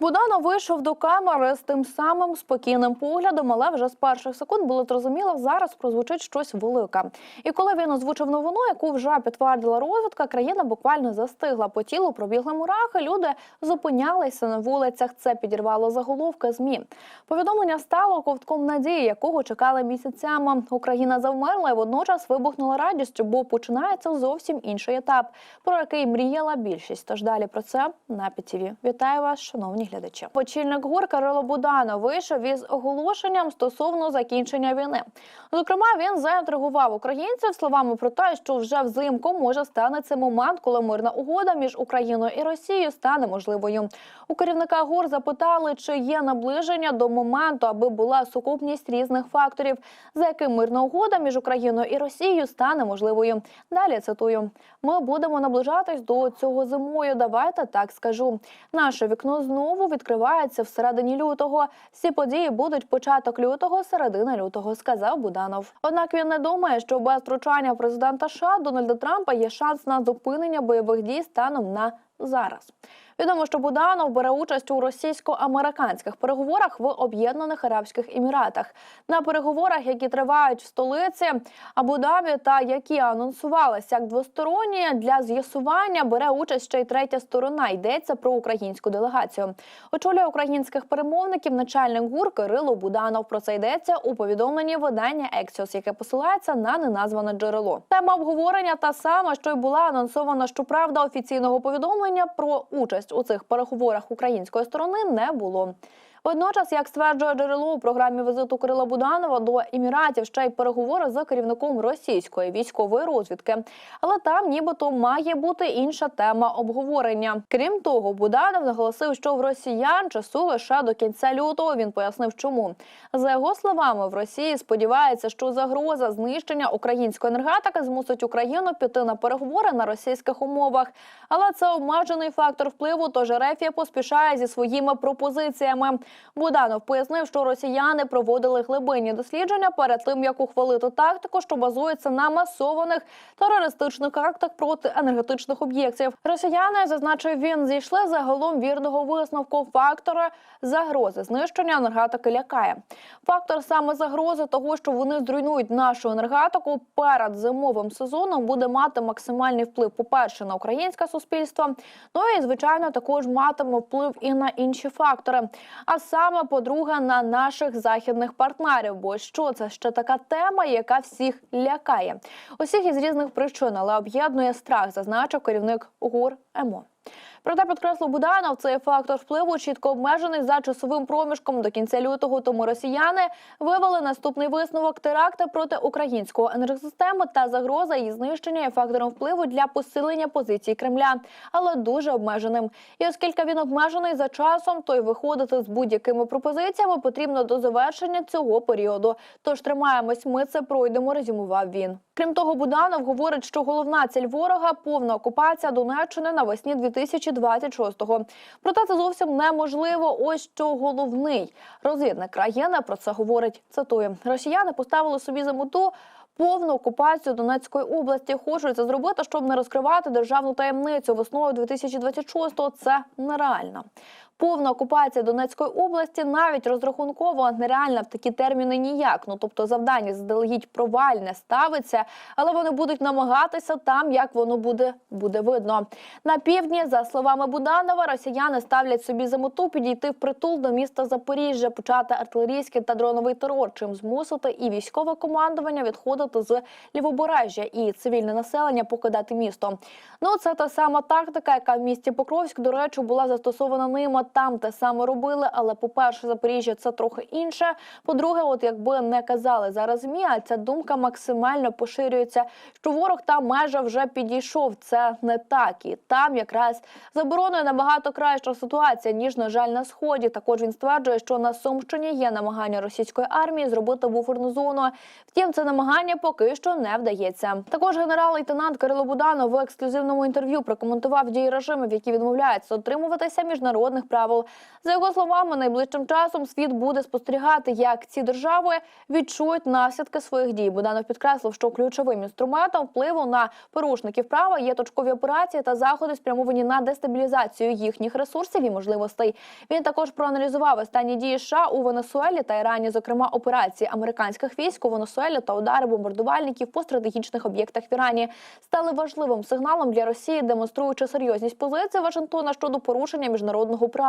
Буданов вийшов до камери з тим самим спокійним поглядом, але вже з перших секунд було зрозуміло, зараз прозвучить щось велике. І коли він озвучив новину, яку вже підтвердила розвідка, країна буквально застигла. По тілу пробігли мурахи. Люди зупинялися на вулицях. Це підірвало заголовки змі. Повідомлення стало ковтком надії, якого чекали місяцями. Україна завмерла і водночас вибухнула радістю, бо починається зовсім інший етап, про який мріяла більшість. Тож далі про це на ПІТІВІ. Вітаю вас, шановні глядачі. Очільник ГУР Кирило Буданов вийшов із оголошенням стосовно закінчення війни. Зокрема, він заінтригував українців словами про те, що вже взимку може стане цей момент, коли мирна угода між Україною і Росією стане можливою. У керівника ГУР запитали, чи є наближення до моменту, аби була сукупність різних факторів, за яким мирна угода між Україною і Росією стане можливою. Далі цитую: ми будемо наближатись до цього зимою. Давайте так скажу. Наше вікно знову відкривається всередині лютого. Всі події будуть початок лютого, середина лютого, сказав Буданов. Однак він не думає, що без втручання президента США Дональда Трампа є шанс на зупинення бойових дій станом на зараз. Відомо, що Буданов бере участь у російсько-американських переговорах в Об'єднаних Арабських Еміратах. На переговорах, які тривають в столиці Абу-Дабі та які анонсувалися як двосторонні, для з'ясування бере участь ще й третя сторона. Йдеться про українську делегацію. Очолює українських перемовників начальник ГУР Кирило Буданов. Про це йдеться у повідомленні видання Ексіос, яке посилається на неназване джерело. Тема обговорення та сама, що й була анонсована. Щоправда, офіційного повідомлення про участь у цих переговорах української сторони не було. Водночас, як стверджує джерело у програмі візиту Кирила Буданова до Еміратів, ще й переговори з керівником російської військової розвідки. Але там, нібито, має бути інша тема обговорення. Крім того, Буданов наголосив, що в росіян часу лише до кінця лютого. Він пояснив, чому за його словами в Росії сподівається, що загроза знищення української енергетики змусить Україну піти на переговори на російських умовах. Але це обмежений фактор впливу. Тож Рефія поспішає зі своїми пропозиціями. Буданов пояснив, що росіяни проводили глибинні дослідження перед тим, як ухвалити тактику, що базується на масованих терористичних актах проти енергетичних об'єктів. Росіяни зазначив він зійшли загалом вірного висновку фактора загрози знищення енергетики лякає. Фактор саме загрози того, що вони зруйнують нашу енергетику перед зимовим сезоном, буде мати максимальний вплив. По перше, на українське суспільство. Ну і звичайно, також матиме вплив і на інші фактори. А саме, по-друге, на наших західних партнерів. Бо що це ще така тема, яка всіх лякає? Усіх із різних причин, але об'єднує страх, зазначив керівник ГУР ЕМО. Проте підкреслив Буданов, цей фактор впливу чітко обмежений за часовим проміжком до кінця лютого. Тому росіяни вивели наступний висновок теракти проти українського енергосистеми та загроза її знищення є фактором впливу для посилення позицій Кремля, але дуже обмеженим. І оскільки він обмежений за часом, то й виходити з будь-якими пропозиціями потрібно до завершення цього періоду. Тож тримаємось, ми це пройдемо. Резюмував він. Крім того, Буданов говорить, що головна ціль ворога повна окупація Донеччини навесні 2026-го. Проте це зовсім неможливо. Ось що головний розвідник країни про це говорить. Цитую: Росіяни поставили собі за мету. Повну окупацію Донецької області хочуть це зробити, щоб не розкривати державну таємницю весною 2026-го Це нереально. Повна окупація Донецької області навіть розрахунково нереальна в такі терміни ніяк. Ну тобто завдання заздалегідь провальне ставиться, але вони будуть намагатися там, як воно буде, буде видно. На півдні, за словами Буданова, росіяни ставлять собі за мету підійти в притул до міста Запоріжжя, почати артилерійський та дроновий терор, чим змусити і військове командування відходити з лівобережжя і цивільне населення покидати місто. Ну це та сама тактика, яка в місті Покровськ, до речі, була застосована ними. Там те саме робили, але по-перше, Запоріжжя це трохи інше. По-друге, от якби не казали зараз ЗМІ, а ця думка максимально поширюється, що ворог там майже вже підійшов. Це не так і там якраз забороною набагато краща ситуація ніж на жаль на сході. Також він стверджує, що на Сумщині є намагання російської армії зробити буферну зону. Втім, це намагання поки що не вдається. Також генерал-лейтенант Кирило Буданов в ексклюзивному інтерв'ю прокоментував дії режимів, які відмовляються отримуватися міжнародних прав правил. За його словами, найближчим часом світ буде спостерігати, як ці держави відчують наслідки своїх дій. Буданов підкреслив, що ключовим інструментом впливу на порушників права є точкові операції та заходи, спрямовані на дестабілізацію їхніх ресурсів і можливостей. Він також проаналізував останні дії США у Венесуелі та Ірані, зокрема операції американських військ у Венесуелі та удари бомбардувальників по стратегічних об'єктах в Ірані стали важливим сигналом для Росії, демонструючи серйозність позиції Вашингтона щодо порушення міжнародного права.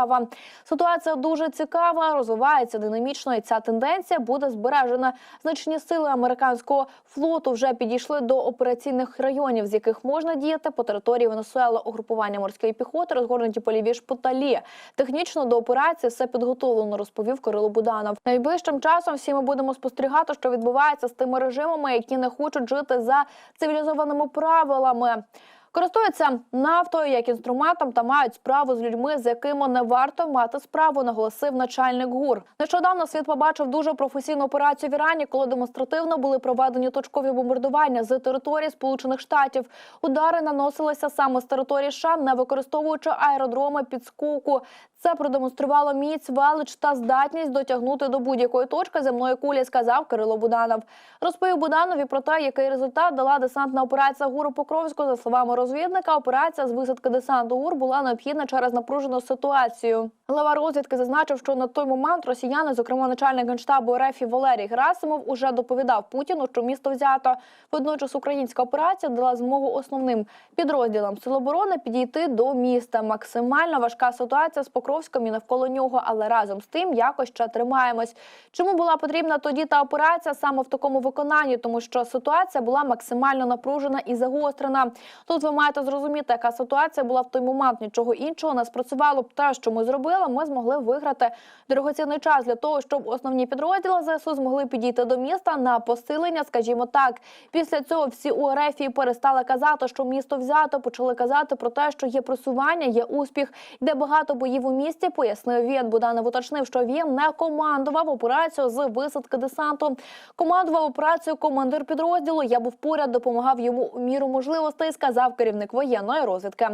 Ситуація дуже цікава, розвивається динамічно, і ця тенденція буде збережена. Значні сили американського флоту вже підійшли до операційних районів, з яких можна діяти по території Венесуели. Угрупування морської піхоти розгорнуті по лівій шпиталі. Технічно до операції все підготовлено, розповів Кирило Буданов. Найближчим часом всі ми будемо спостерігати, що відбувається з тими режимами, які не хочуть жити за цивілізованими правилами. Користуються нафтою як інструментом та мають справу з людьми, з якими не варто мати справу, наголосив начальник ГУР. Нещодавно світ побачив дуже професійну операцію в Ірані, коли демонстративно були проведені точкові бомбардування з території Сполучених Штатів. Удари наносилися саме з території США, не використовуючи аеродроми підскоку. Це продемонструвало міць, велич та здатність дотягнути до будь-якої точки земної кулі, сказав Кирило Буданов. Розповів Буданові про те, який результат дала десантна операція ГУРу Покровського. За словами розвідника, операція з висадки десанту ГУР була необхідна через напружену ситуацію. Глава розвідки зазначив, що на той момент росіяни, зокрема начальник генштабу РФ Валерій Герасимов, уже доповідав Путіну, що місто взято. Водночас українська операція дала змогу основним підрозділам Сил оборони підійти до міста. Максимально важка ситуація з Покровськом і навколо нього, але разом з тим якось ще тримаємось. Чому була потрібна тоді та операція саме в такому виконанні? Тому що ситуація була максимально напружена і загострена. Тут ви маєте зрозуміти, яка ситуація була в той момент. Нічого іншого не спрацювало б те, що ми зробили. Ми змогли виграти дорогоцінний час для того, щоб основні підрозділи ЗСУ змогли підійти до міста на посилення. Скажімо так, після цього всі у РФ перестали казати, що місто взято. Почали казати про те, що є просування, є успіх, йде багато боїв у місті. Пояснив він. Буданов уточнив, що він не командував операцію з висадки десанту. Командував операцію командир підрозділу. Я був поряд, допомагав йому у міру можливостей. Сказав керівник воєнної розвідки.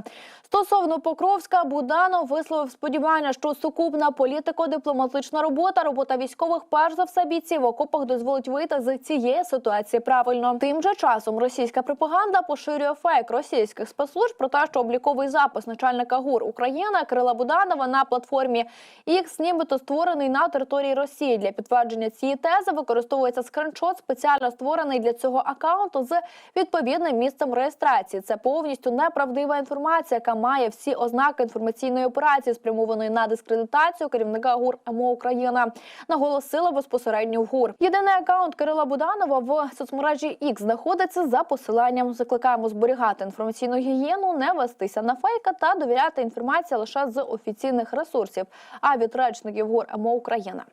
Стосовно Покровська, Буданов висловив сподівання, що сукупна політико-дипломатична робота, робота військових, перш за все бійців в окопах дозволить вийти з цієї ситуації правильно. Тим же часом російська пропаганда поширює фейк російських спецслужб про те, що обліковий запис начальника ГУР України Кирила Буданова на платформі X нібито створений на території Росії. Для підтвердження цієї тези використовується скриншот, спеціально створений для цього акаунту з відповідним місцем реєстрації. Це повністю неправдива інформація, яка має всі ознаки інформаційної операції, спрямованої на дискредитацію керівника ГУР МО Україна. Наголосила безпосередньо ГУР. Єдиний акаунт Кирила Буданова в соцмережі X знаходиться за посиланням. Закликаємо зберігати інформаційну гігієну, не вестися на фейка та довіряти інформації лише з офіційних ресурсів. А від речників гор МО Україна.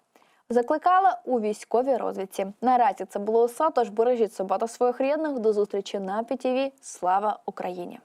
Закликала у військовій розвідці. Наразі це було все. Тож бережіть себе та своїх рідних. До зустрічі на ПІТІВІ. Слава Україні!